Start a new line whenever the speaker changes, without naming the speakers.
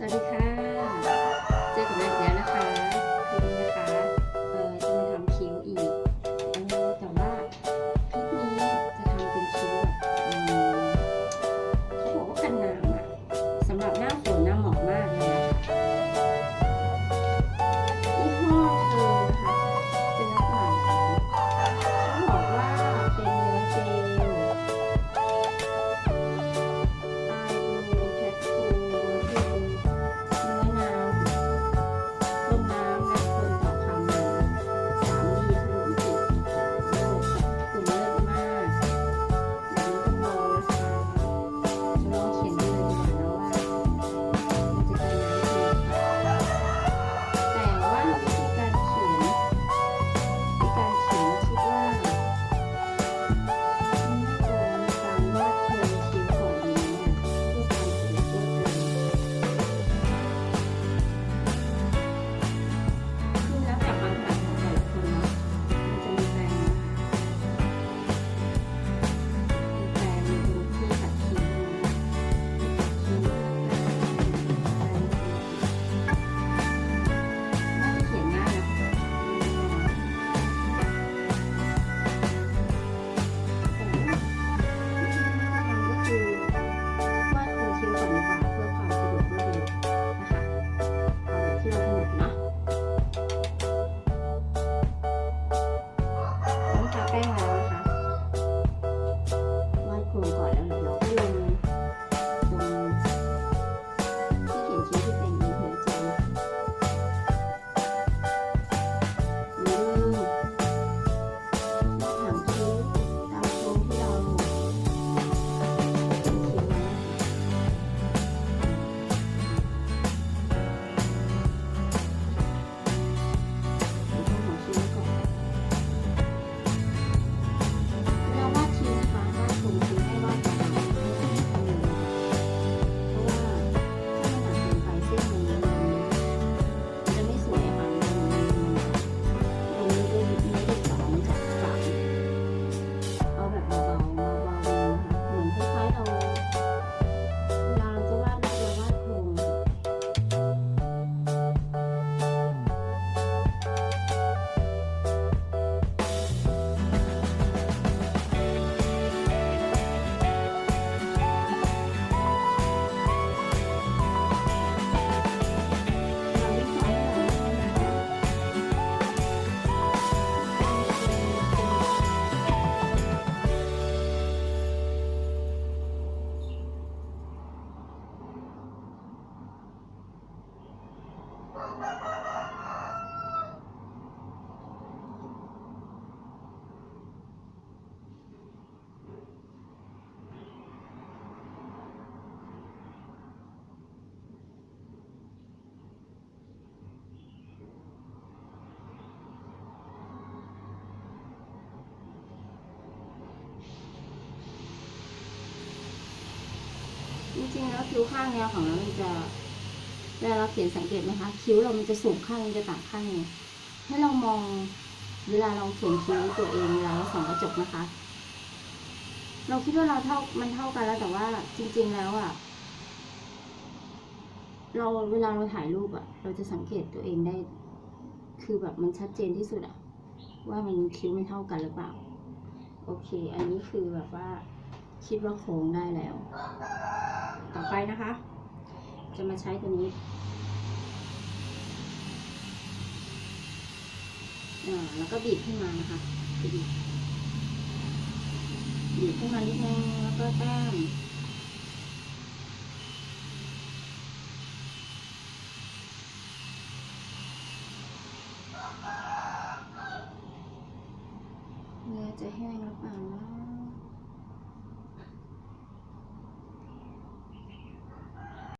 ส离开。 จริงๆแล้วคิ้วข้างแนวของเรามันจะเวลาเราเขียนสังเกตไหมคะ คิ้วเรามันจะสูงข้างมันจะต่างข้างให้เรามองเวลาเราเขียนคิ้วตัวเองเวลาเราส่องกระจกนะคะ เราคิดว่าเราเท่ามันเท่ากันแล้วแต่ว่าจริง ๆแล้วอะ่ะ เราเวลาเราถ่ายรูปอะ่ะ เราจะสังเกตตัวเองได้ คือแบบมันชัดเจนที่สุดอะ่ะ ว่ามันคิ้วมันเท่ากันหรือเปล่า โอเค อันนี้คือแบบว่าคิดว่าโค้งได้แล้ว ต่อไปนะคะ จะมาใช้ตัวนี้แล้วก็บีบขึ้นมานะคะบีบบีบขึ้นมานิดนึงแล้วก็แต้มเนื้อจะแห้งหรือเปล่านะ